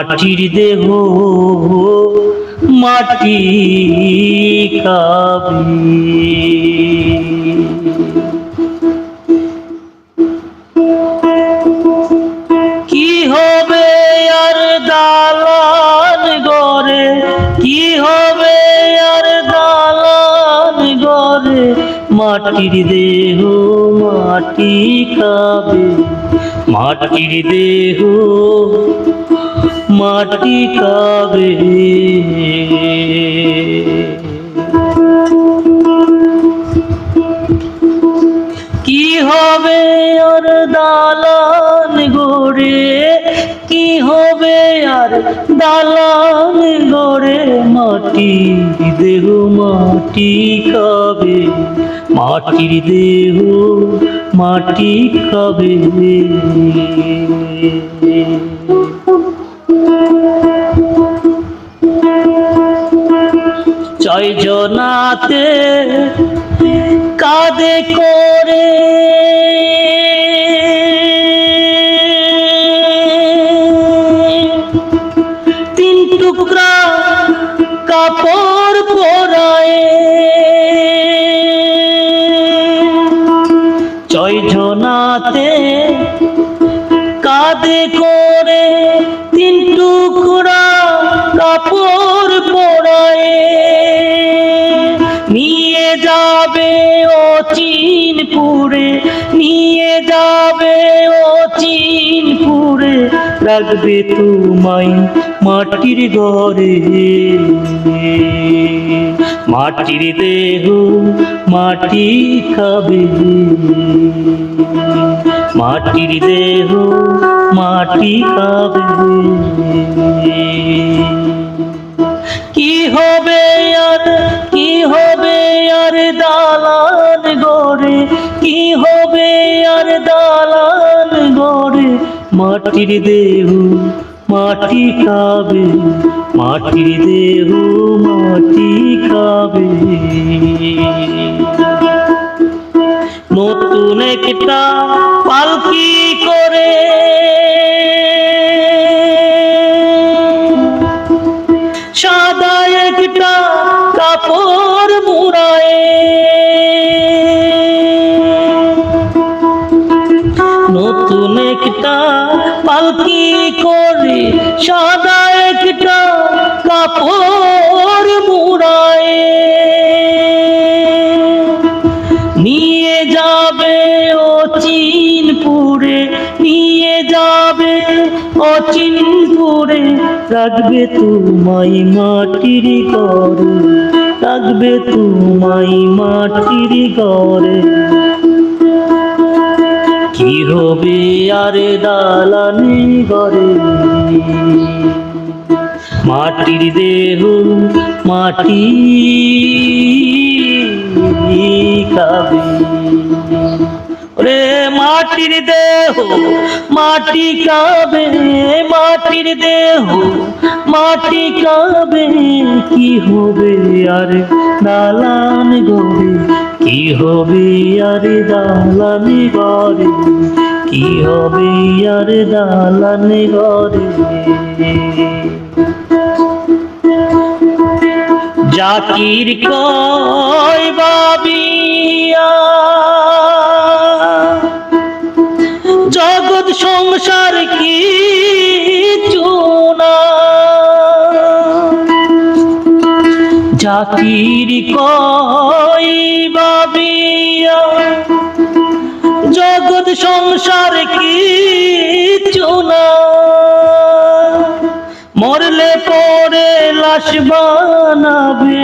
মাটির দেহ মাটি খাবে মাটির দেহ মাটি খাবে মাটির দেহ মাটি খাবে কি হবে আর দালান গড়ে? আর দালান গড়ে মাটি, দেহ মাটি কবে মাটির দেহ মাটি কবে ছয় জনাতে কাঁদে করে। টুকরা কাপড় পরায়। ছয় জনাতে কাঁধে করে তিন টুকরা কাপড় পরায়। যাবে ও চিনপুরে, নিয়ে যাবে ও চিনপুরে রাখবে তোমায় মাটির ঘরে মাটির দেহ মাটি খাবে মাটির দেহ মাটি খাবে কি হবে আর আর দালান গড়ে, কি হবে আর দালান গড়ে? মাটির দেহ, মাটি খাবে, মাটির দেহ, মাটি খাবে। নতুন একটা পালকি করে সাদা একটা কাপড় মুড়ায় নতুন একটা পালকি করে, সাদা একটা কাপড় মুড়ায়। নিয়ে যাবে ও চিনপুরে নিয়ে যাবে ও চিনপুরে রাখবে তোমায় মাটির ঘরে। রাখবে তোমায় মাটির ঘরে। কি হবে আরে দালানি ঘরে? মাটির দেহ মাটি খাবে। রে মাটির দেহ, মাটি খাবে মাটির দেহ, মাটি কাবে কি হবে আর দালান গরে কি হবে আর দালান গরে কি হবে আর দালান গরে জাকির কয় বাবিয়া জাকির কয় বাবিয়া? জগৎ সংসার কি মরলে পরে লাশ বানাবে,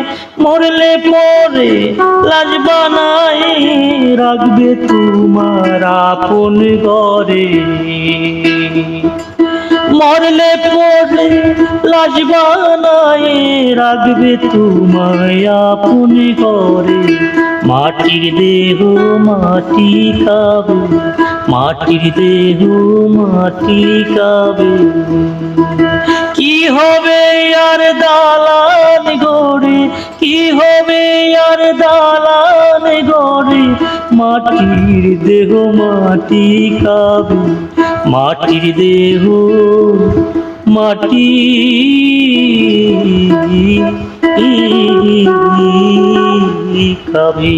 মরলে পরে লাশ বানাই রাখবে তোমার আপন ঘরে। মরলে পরে লাশ রাখবে তোমায় আপন ঘরে মাটির দেহ মাটি খাবে মাটির দেহ মাটি খাবে কি হবে আর দালান গড়ে, কি হবে আর দালান মাটির দেহ মাটি খাবে মাটির দেহ মাটি। খাবি